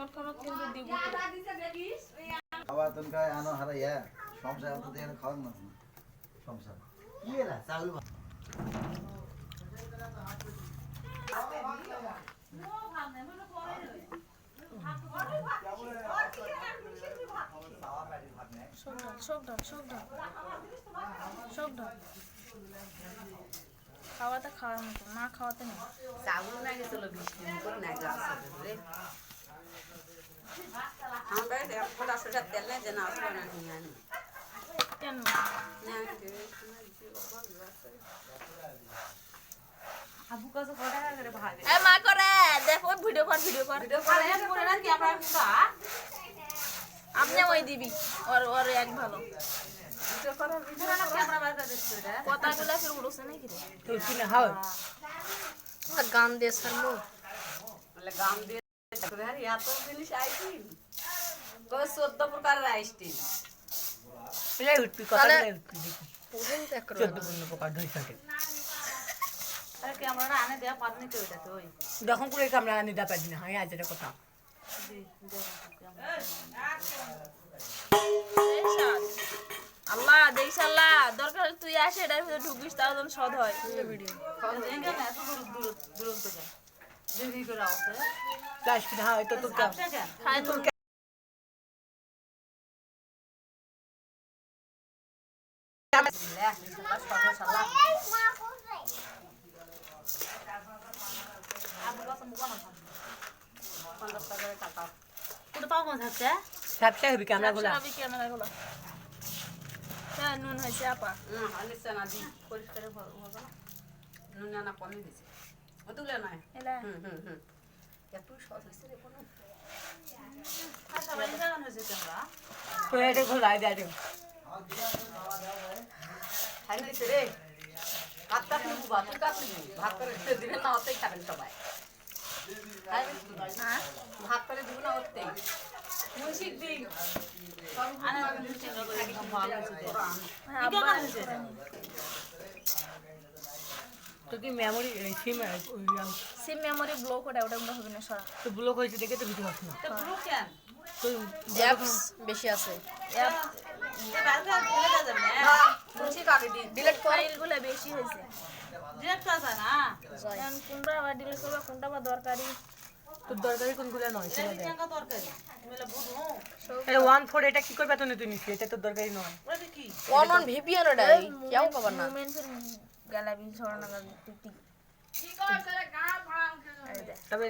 কিন্তু দিব। খাবার তুমি খাই আনো হারাইয়া। সংসার তো দেখে খাওয়ান না। সংসার কি এরা চাউল সব ডাল সব ডাল সব ডাল সব ডাল খাওয়াতে খাওয়ার মতো না খাওয়াতে নেই। চাউল না গেছিল বৃষ্টি করে না গাছ রে আমরা এক ফোটা সোজা তেল নেই যে না আসলে না নিয়ে আনি কেন আবু কাছে কটা টাকা করে ভাগে এ মা করে দেখো ভিডিও কর ভিডিও কর ভিডিও করে করে না কি আমরা কিন্তু আপনি ওই দিবি ওর ওর এক ভালো ভিডিও করে ভিডিও না ক্যামেরা বার করে দিচ্ছে রে কথাগুলো ফির উড়ছে নাকি রে তুলসী না হয় গান দিয়ে সারলো বলে গাম দিয়ে করে আর এত জিনিস আইছি চোদ্দ প্রকারের উঠবি কথা উঠবি চোদ্দ পনেরো প্রকার থাকে যখন করে আমরা পারি না হ্যাঁ কথা। আল্লাহ দেখিস আল্লাহ দরকার তুই আসে এটার ভিতরে ঢুকিস তাও যেন সদ হয়। ভিডিও দূরন্ত যায় দেরি করে আসে চাষ কিনা হয় তো তোর আপনি কেন খায় তো ব্যবসা হবি ক্যামেরা গুলা সবই ক্যামেরা গুলো হ্যাঁ নুন হয়েছে আপা এলা তো এটা খোলা দেয় দেব ভাত করে দিবে না অতেই খাবেন সবাই। ভাত করে দিব না অতেই মুন্সিক দিন হ্যাঁ তো কি memory SIM SIM memory block ওটা ওটা মনে হবে না সরা। তো ব্লক হয়েছে দেখে তো না। কেন? তো অ্যাপস বেশি আছে। অ্যাপ ডিলিট ফাইলগুলো বেশি হয়েছে। ডিলিট করা যায় না? এখন কোনটা আবার ডিলিট করবা কোনটা আবার দরকারি? তোর দরকারি কোনগুলো নয় সেটা দেখ দরকারি। এটা ওয়ান ফোর এটা কি করবে তুমি তুমি? এটা তো দরকারি নয়। কি? ওয়ান ওয়ান ভিপিএন এটা কেউ খবর না। গালাবিন ছড়ানো টিক টিক কি কর গান ভাঙ তবে